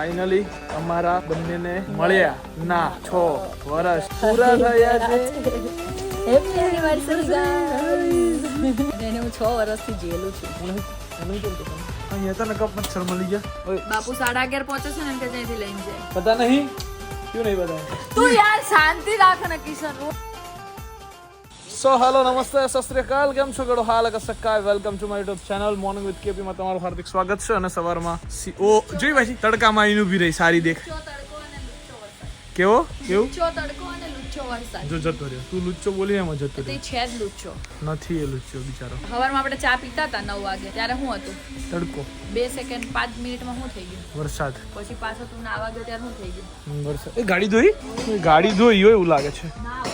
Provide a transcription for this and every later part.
Finally અમારા બંનેને મળ્યા. ના છ વર્ષ પૂરા થયા છે. હેપી એનિવર્સરી ગાઈસ એને હું 6 વર્ષથી જેલું છું. અહીંયા તને કપ મચ્છર મળી ગયા. બાપુ સાડા અગિયાર પહોંચે છે ને કે ત્યાંથી લઈને જાય. પતા નહીં? ક્યું નહીં બતા તું યાર શાંતિ રાખ ને કિશન. સો હેલો નમસ્તે સત શ્રી અકાલ કેમ છો ગડો હાલ સક્કા welcome to my YouTube channel morning with KP માં તમારું હાર્દિક સ્વાગત છે અને સવારમાં ઓ જોઈ ભાઈ તડકામાં આવીને ઊભી રહી સારી દેખ કેવો કેવું લુચ્ચો વરસાદ જો જતો રહ્યો તું લુચ્ચો બોલી એમાં જતો રહ્યો છે જ લુચ્ચો નથી એ લુચ્ચો બિચારો સવારમાં આપણે ચા પીતા હતા નવ વાગે. ત્યારે શું હતું? તડકો. બે સેકન્ડ પાંચ મિનિટમાં શું થઈ ગયું. વરસાદ. પછી પાછો તું નાવા ગયો ત્યારે શું થઈ ગયું. વરસાદ. એ ગાડી ધોઈ? ગાડી ધોઈ હોય એવું લાગે છે. ના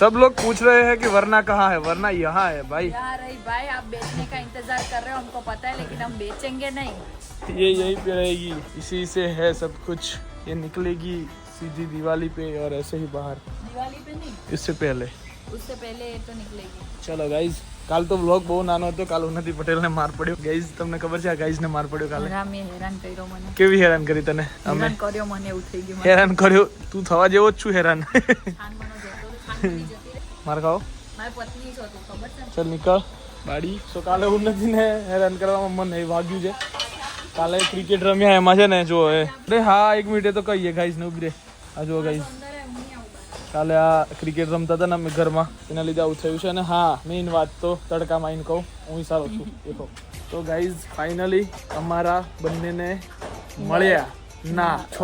सब लोग पूछ रहे हैं कि वरना कहाँ है वरना यहाँ है भाई यार रही भाई आप बेचने का इंतजार कर रहे हो हमको पता है लेकिन हम बेचेंगे नहीं ये यहीं पे रहेगी इसी से है सब कुछ ये निकलेगी सीधी दिवाली पे और ऐसे ही बाहर दिवाली पे नहीं इससे पहले उससे पहले ये तो निकलेगी ચલો ગાઈઝ કાલ તો વ્લોગ બહુ નાનો હતો કાલ ઉન્નતિ પટેલને માર પડ્યો ગાઈઝ તમને ખબર છે આ ગાઈઝને માર પડ્યો કાલે રામે હેરાન કર્યો મને કેવી હેરાન કરી તને અમે હેરાન કર્યો મને એવું થઈ ગયું મને. હેરાન કર્યો તું થવા જેવો જ છું હેરાન માર ખાઓ. મારી પત્ની છો તું ખબર છે ને? ચલ નીકળ. બાડી. સો કાલે ઉન્નતિને હેરાન કરવામાં મને એ વાગ્યું છે. કાલે ક્રિકેટ રમ્યા એમાં છે ને જો એ. અરે હા એક મિનિટે તો કહીએ ગાઈસ ને ઊભી રે. આ જો હે, હું બહાર. કાલે આ ક્રિકેટ રમતા હતા ને અમે ઘરમાં એના લીધે આવું થયું છે અને હા મેઇન વાત તો તડકામાં આવીને કહું હું સારો છું એ કહું તો ગાઈઝ ફાઇનલી અમારા બંનેને મળ્યા. ના છ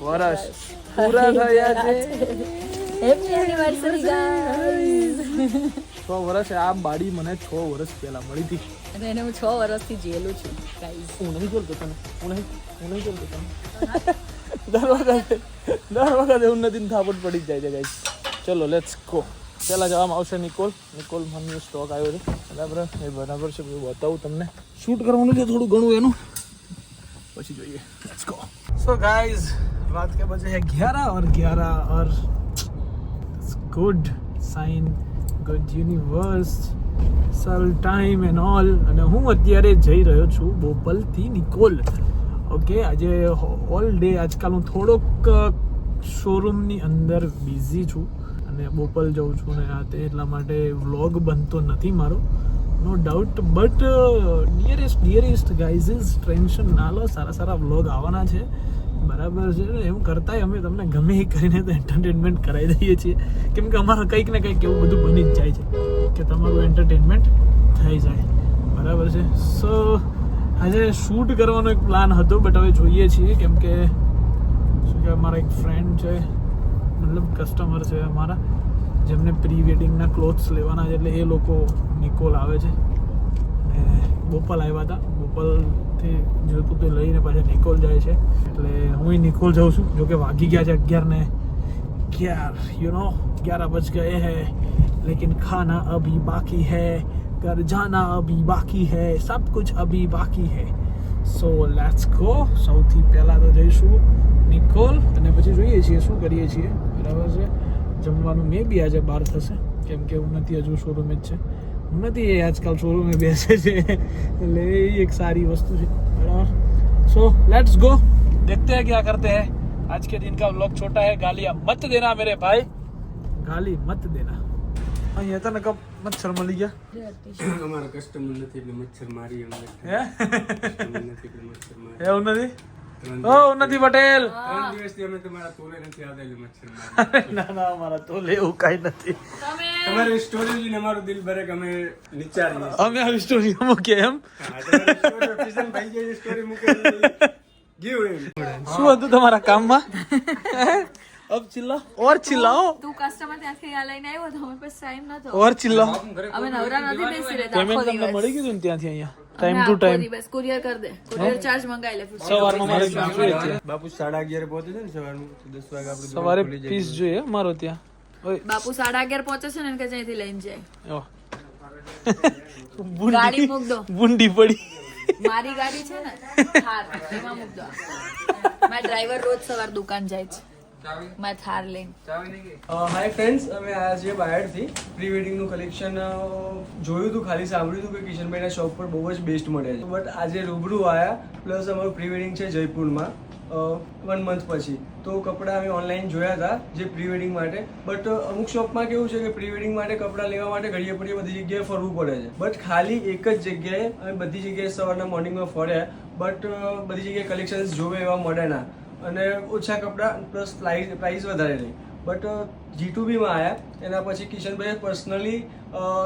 વર્ષ. પૂરા થયા છે. હેપી એનિવર્સરી ગાઈસ છ વર્ષ આ બાડી મને છ વર્ષ પહેલા મળી હતી. અને એને હું છ વર્ષથી જેલું છું ગાઈસ હું નહીં જોલતો તને હું નહીં હું નહીં જોલતો તને. દર વખતે દર વખતે ઉન્નતિની થાપટ પડી જાય છે ગાઈસ ચલો લેટ્સ ગો પહેલાં જવામાં આવશે નિકોલ. નિકોલ મને સ્ટોક આવ્યો છે. બરાબર? એ બરાબર છે બતાવું તમને. શૂટ કરવાનું છે થોડું ઘણું એનું. પછી જોઈએ. લેટ્સ ગો સો ગાઈઝ રાત કે બજે હે 11 ઓર 11 ઓર good sign good universal time and all અને હું અત્યારે જઈ રહ્યો છું બોપલથી નિકોલ. ઓકે આજે ઓલ ડે આજકાલ હું થોડોક શોરૂમની અંદર બિઝી છું. અને બોપલ જઉં છું ને આ તે એટલા માટે વ્લોગ બનતો નથી મારો. No doubt but nearest nearest guys tension ના લો. સારા સારા વ્લોગ આવવાના છે. બરાબર છે ને? એમ કરતાંય અમે તમને ગમે એ કરીને તો એન્ટરટેનમેન્ટ કરાવી દઈએ છીએ. કેમ કે અમારે કંઈક ને કંઈક એવું બધું બની જ જાય છે કે તમારું એન્ટરટેનમેન્ટ થઈ જાય. બરાબર છે? સો આજે શૂટ કરવાનો એક પ્લાન હતો બટ હવે જોઈએ છીએ કેમ કે શું કે અમારા એક ફ્રેન્ડ છે, મતલબ કસ્ટમર છે અમારા, જેમને પ્રી વેડિંગના ક્લોથ્સ લેવાના છે, એટલે એ લોકો નિકોલ આવે છે. અને બોપલ આવ્યા હતા. બોપલથી ત્યાંથી જલપુતે લઈને પાછા નિકોલ જાય છે. એટલે હું નિકોલ જાઉં છું. જોકે વાગી ગયા છે અગિયારને અગિયાર યુ નો અગિયાર બજ ગયે હૈ. લેકિન ખાના અભી બાકી હૈ. ઘર જાના અભી બાકી હૈ. સબ કુછ અભી બાકી હૈ. સો લેટ્સ ગો સૌથી પહેલાં તો જઈશું નિકોલ અને પછી જોઈએ છીએ શું કરીએ છીએ. બરાબર છે? જમવાનું મે બી આજે બહાર થશે. કેમ કે એવું નથી હજુ શોરૂમ જ છે. ઉન્નતિ એ આજકાલ શોરૂમે બેસે છે એટલે એ એક સારી વસ્તુ છે બરાબર સો લેટ્સ ગो देखते हैं क्या करते हैं आज के दिन का व्लॉग छोटा है गालियां मत देना मेरे भाई गाली मत देना અહીંયા તને કપ મચ્છર મળી ગયા અમારા કસ્ટમર નથી એટલે મચ્છર મારી અમને હે કસ્ટમર નથી એટલે મચ્છર મારી એવું નથી ઓ ઉન્નતિ પટેલ. ત્રણ દિવસથી અમે તમારા તોલે નથી આવતા મચ્છર ના ના અમારા તો લેવું કઈ નથી. તમારી સ્ટોરી જોઈને અમારું દિલ ભરે કે અમે નિચારીએ અમે આવી સ્ટોરી એમ. શું હતું તમારા કામમાં? અબ ચિલ્લા. ઓર ચિલ્લાઓ? તું કસ્ટમર ત્યાંથી આ લઈને આવ્યો તો અમારી પાસે ટાઈમ નતો. ઓર ચિલ્લાઓ? અમે નવરા નથી બેસી રહેતા પેમેન્ટ તમને મળી ગયું ને ત્યાંથી અહીંયા? ટાઈમ ટુ ટાઈમ બસ કુરિયર કર દે. કુરિયર ચાર્જ મંગાઈ લે સવારમાં મારે જોઈએ છે. બાપુ સાડા અગિયારે પહોંચે છે ને? સવારનું તો દસ વાગે આપણે સવારે પીસ જોઈએ મારો ત્યાં. ઓય. બાપુ સાડા અગિયાર પહોંચે છે ને કે ત્યાંથી લઈને જાય. ગાડી બુંડી મૂક દો. બુંડી પડી. મારી ગાડી છે ને થાર એમાં મૂક દો. મારા ડ્રાઈવર રોજ સવાર દુકાન જાય છે. માં થાર લઈને. હાય ફ્રેન્ડ્સ અમે આજે છીએ બહારથી પ્રી વેડિંગનું કલેક્શન જોયું હતું ખાલી સાંભળ્યું હતું કે કિશનભાઈના શોપ પર બહુ જ બેસ્ટ મળે છે. બટ આજે રૂબરૂ આવ્યા પ્લસ અમારું પ્રી વેડિંગ છે જયપુરમાં વન મંથ પછી. તો કપડાં અમે ઓનલાઈન જોયા હતા જે પ્રી વેડિંગ માટે બટ અમુક શોપમાં કેવું છે કે પ્રી વેડિંગ માટે કપડાં લેવા માટે ઘડીએ પડીએ બધી જગ્યાએ ફરવું પડે છે. બટ ખાલી એક જ જગ્યાએ અમે બધી જગ્યાએ સવારના મોર્નિંગમાં ફર્યા. બટ બધી જગ્યાએ કલેક્શન્સ જોવે એવા મળે ના. અને ઓછા કપડાં પ્લસ પ્રાઇઝ પ્રાઇઝ વધારે રહી બટ જી ટુ બીમાં આવ્યા એના પછી કિશનભાઈએ પર્સનલી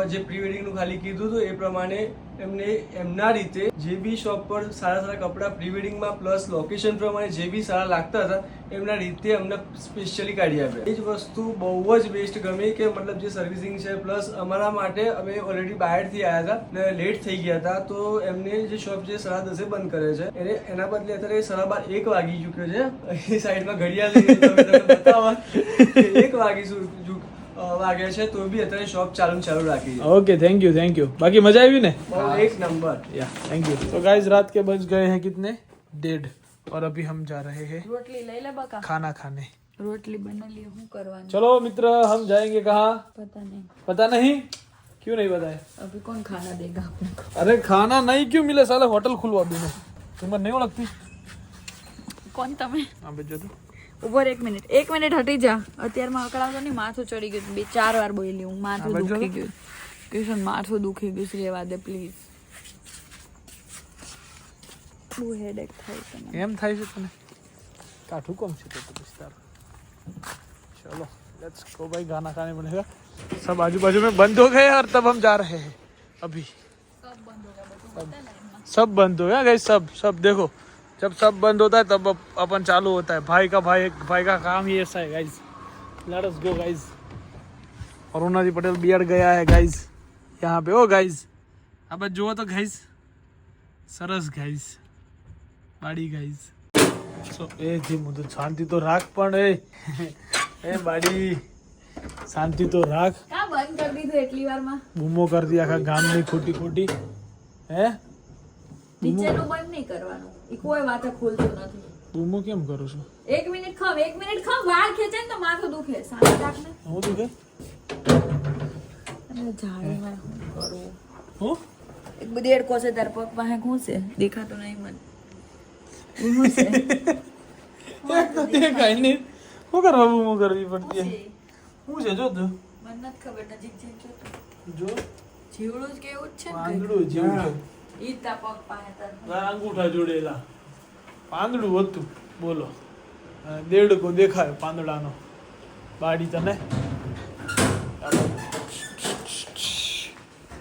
જે પ્રી વેડિંગનું ખાલી કીધું હતું એ પ્રમાણે એમને એમના રીતે જે બી શોપ પર સારા સારા કપડાં પ્રી વેડિંગમાં પ્લસ લોકેશન પ્રમાણે જે બી સારા લાગતા હતા એમના રીતે અમને સ્પેશિયલી કાઢી આપ્યા એ જ વસ્તુ બહુ જ બેસ્ટ ગમી કે મતલબ જે સર્વિસિંગ છે પ્લસ અમારા માટે અમે ઓલરેડી બહારથી આવ્યા હતા ને લેટ થઈ ગયા હતા તો એમને જે શોપ છે સાડા દસે બંધ કરે છે. એને એના બદલે અત્યારે સાડા બાર એક વાગી ચૂક્યો છે. એ સાઈડમાં ઘડિયાળ બતાવો એક વાગી વાગે છે તો બી અત્યારે શોપ ચાલુ ચાલુ રાખી okay thank you thank you બાકી મજા આવી ને? એક નંબર યા થેન્ક યુ તો ગાઈઝ રાત કે બજ ગયે હે કિતને? डेढ़ और अभी हम जा रहे हैं રોટલી લઈ લે બકા खाना खाने રોટલી બના લી હું કરવાનું चलो मित्र हम जाएंगे कहाँ પતા નહીં पता नहीं क्यों नहीं बताया अभी कौन खाना देगा अपने को अरे खाना नहीं क्यों मिले साले होटल खुलवा दी मैं तुम्हें नहीं लगती કોણ તમે हाँ भेजो तो ઉભો રહે એક મિનિટ એક મિનિટ હટી જા અત્યારમાં અકળાવતો નહીં માથું ચડી ગયું બે ચાર વાર બોલી હું માથું હા, બચો દુખી ગયું કિશન માથું દુખી ગયું છે રહેવા દે પ્લીઝ બહુ હેડેક થાય છે એમ થાય છે તને કાઠું કમ છે તો તો વિસ્તાર चलो लेट्स गो भाई गाना खाने बनेगा सब आजू बाजू में बंद हो गए और तब हम जा रहे हैं अभी सब बंद हो गया गई सब सब देखो जब सब बंद होता है तब अप- अपन चालू होता है भाई का भाई भाई का काम ही ऐसा है guys let us go guys Aruna ji Patel beard गया है गाइज यहाँ पे ओ गाइज अब जो तो गाइज સરસ ગાઈઝ બાડી ગાઈઝ સો એ જી મુદત શાંતિ તો રાખ પણ એ. એ બાડી શાંતિ તો રાખ. કા બંધ કરી દીધું એટલી વારમાં? બૂમો કરતી આખા ગામની ખોટી ખોટી હે નીચેનું બંધ નહીં કરવાનું. એ કોઈ વાતે ખોલતું નથી. બૂમો કેમ કરું છું? એક મિનિટ ખમ એક મિનિટ ખમ. વાળ ખેંચે ને તો માથું દુખે. શાંતિ રાખ ને. હું દુખે? અરે કરું. હું? એક બધી એડકો છે તાર પગ પાસે ઘૂસે. દેખાતો નહીં મને. એક તો તે કાંઈ નહીં શું કરવા બૂમો કરવી પડતી શું છે? જો તું મને નથી ખબર નજીક જઈને જોતું. જો જીવડું જ કેવું જ છે પાંદડું જેવું ઈ જ પગ પાસે તારા અંગૂઠા જોડેલા પાંદડું હતું બોલો દેડકો દેખાય પાંદડાનો બાડી તને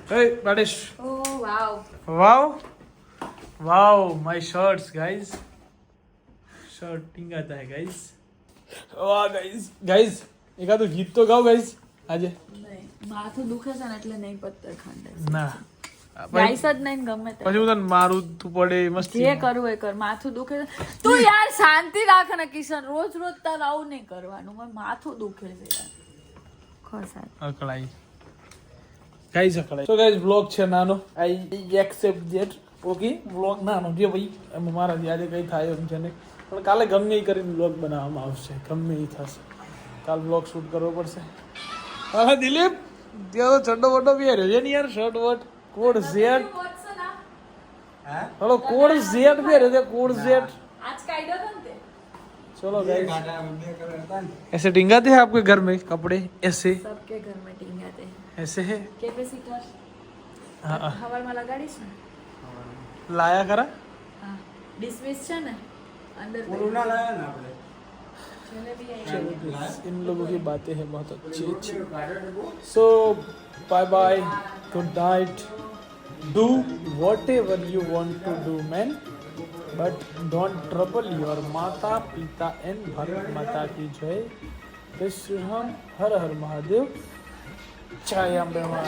હે બાડેશ wow wow. Wow my my guys. Shirt ટીંગાતા હે ગાઈઝ વાહ ગાઈઝ ગાઈઝ એકાદું ગીત તો ગાઓ ગાઈઝ આજે માથું દુખે છે ને એટલે નહીં પત્તર ખાંડે ના ગાઈસ જ નહીં ગમે તે પછી હું તને મારું તું પડે મસ્તી જે કરવું એ કર માથું દુખે છે તું યાર શાંતિ રાખ ને કિશન રોજ રોજ તાર આવું નહીં કરવાનું મને માથું દુખે છે યાર ખસાય અકળાઈ ગાઈઝ અકળાઈ તો ગાઈઝ બ્લોગ છે નાનો I accept that okay blog નાનો જે ભાઈ એમાં મારાથી આજે કંઈ થાય એમ છે નહીં પણ કાલે ગમે એ કરીને બ્લોગ બનાવવામાં આવશે ગમે એ થશે કાલ બ્લોગ શૂટ કરવો પડશે હા દિલીપ ત્યાં તો ચડ્ડો વડ્ડો પહેર્યો છે ને યાર શર્ટ વટ કોડ ઝેટ હા હલો કોડ ઝેટ પહેર્યો છે કોડ ઝેટ આજ કાઢ્યો હતો ને તે चलो गाइस ગાડા બે કલર હતા ને ऐसे टिंगाते हैं आपके घर में कपड़े ऐसे सबके घर में ટીંગાતે हैं ऐसे है કેપેસિટર हाँ हाँ હવારમાં લગાડીશ ને लाया करा હા ડિસમિસ છે ને અંદર ઓલું ના લાયા ને આપણે જલેબી આવી इन लोगों की बातें हैं बहुत अच्छी अच्छी so bye bye good night do whatever you want to do man but don't trouble your mata pita and Bharat माता की जय जय श्री राम हर हर महादेव जय अम्बे माँ